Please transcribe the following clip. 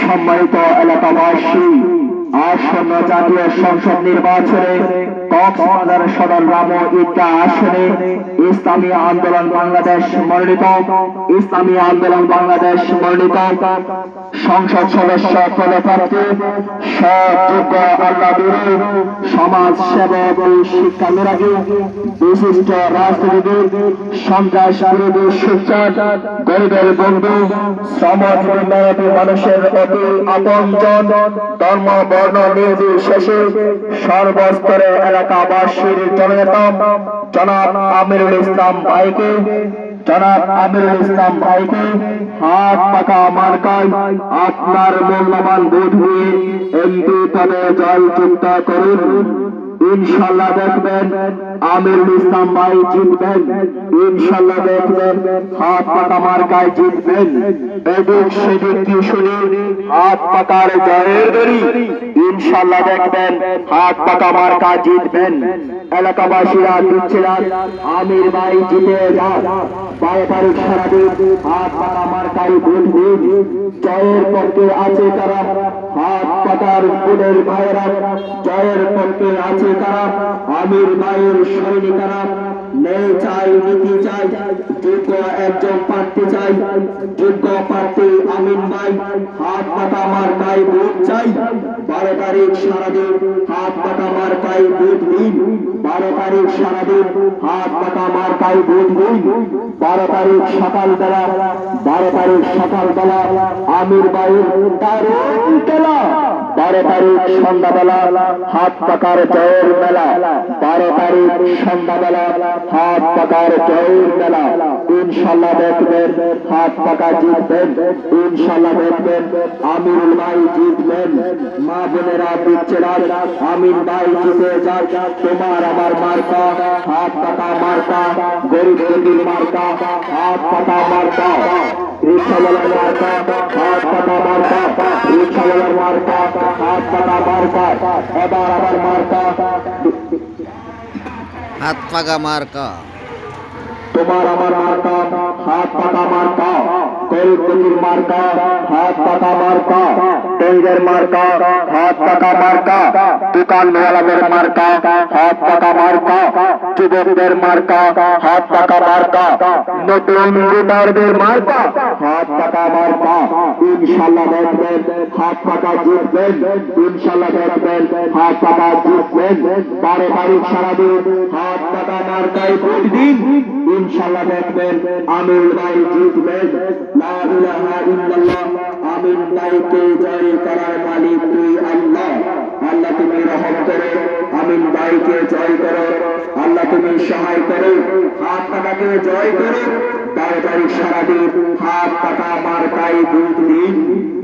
সম্মানিত এলাকাবাসী আসন্ন জাতীয় সংসদ নির্বাচনে কক্সবাজার সদর রাম ঈদগাহ আসনে ইসলামী আন্দোলন বাংলাদেশ মনোনীত, ইসলামী আন্দোলন বাংলাদেশ মনোনীত সংসদ সদস্য পদপ্রার্থী সযোগ্য আল্লাহ সমাজ সেবক শিক্ষা মেরাগী বিশিষ্ট রাজনীতিবিদ, সন্ত্রাস বিরোধী সুচার গরিবের বন্ধু, শ্রমজীবী মেধাবী মানুষের অতি আপনজন, ধর্ম, বর্ণ নির্বিশেষে সর্বস্তরে এলাকাবাসীর জননেতা জনাব আমিরুল ইসলাম ভাইকে, জনাব আমিরুল ইসলাম ভাইকে হাত পাকা মার্কায় আপনার মূল্যবান বোধ নিয়ে এমপি জল জয়যুক্ত করুন। ইনশাল্লাহ দেখবেন আমিরুল ইসলাম ভাই জিতবেন। ইনশাল্লাহ দেখবেন হাত পাকা মার্কায় জিতবেন। এদিক সেদিক কি শুনি, হাত পাকার জয়ের দড়ি। ইনশাল্লাহ দেখবেন হাত পাকা মার্কা জিতবেন। এলাকাবাসীরা দিচ্ছিলেন আমির ভাই জিতে যান বারো তারিখ সারাদিন হাত ভোট দিন জয়ের পক্ষে আছে তারা। হাত পাতার ফুলের জয়ের পক্ষে আছে তারা আমির ভাইয়ের সৈনিকেরা নেই চাই, নীতি চাই, যোগ্য একজন প্রার্থী চাই, যোগ্য প্রার্থী আমিন ভাই। হাত পাকা মার্কাই ভোট চাই বারো তারিখ সারাদিন হাত পাকা মার্কাই ভোট দিন। বারো তারিখ সারাদিন হাত পাকা মার্কাই ভোট দিন। বারো তারিখ সকালবেলা, বারো তারিখ সকালবেলা আমির ভাইয়ের দারুণ খেলা। বারো তারিখ সন্ধ্যাবেলা হাত পাকার জয়ের মেলা। বারো তারিখ সন্ধ্যাবেলা হাত পাকার জয়ের মেলা। ইনশাল্লাহ দেখবেন, হাত পাকা জিতবেন ইনশাল্লাহ দেখবেন, আমিরুল ভাই জিতবেন, মা বোনেরা দিচ্ছেরা আমির ভাই জিতে যাক, তোমার আমার মার্কা, হাত পাকা মার্কা, গরিব গরিব মার্কা, হাত পাকা মার্কা হাত পাকা মার্কা। হাত পাকা মার্কা। তোমার আমার মার্কা, হাত পাকা মার্কা গরিব মার্কা, হাত পাকা মার্কা টেঙ্গের মার্কা, হাত পাকা মার্কা, দোকান মেলাদের মার্কা, হাত পাকা মার্কা, যুবকদের মার্কা, হাত পাকা মার্কা, নতুন মার্কা, হাত পাকা মার্কা দেখবেন, হাত ইনশাল্লাহ দেখবেন, হাত জিতবেন বারো সারাদিন হাত পাকা মার্কায় ভোট দিন ইনশাল্লাহ দেখবেন আমির ভাই জিতবেন। লা ইলাহা ইল্লাল্লাহ। আমির ভাইকে জয় করার মালিক তুই আল্লাহ। আল্লাহ তুমি রহম করো। আমিন ভাইকে জয় করো। আল্লাহ তুমি সহায় করো। হাত পাকাকে জয় করো। তারিখ সারাদিন হাত পাকা মার্কায় দুধ দিন।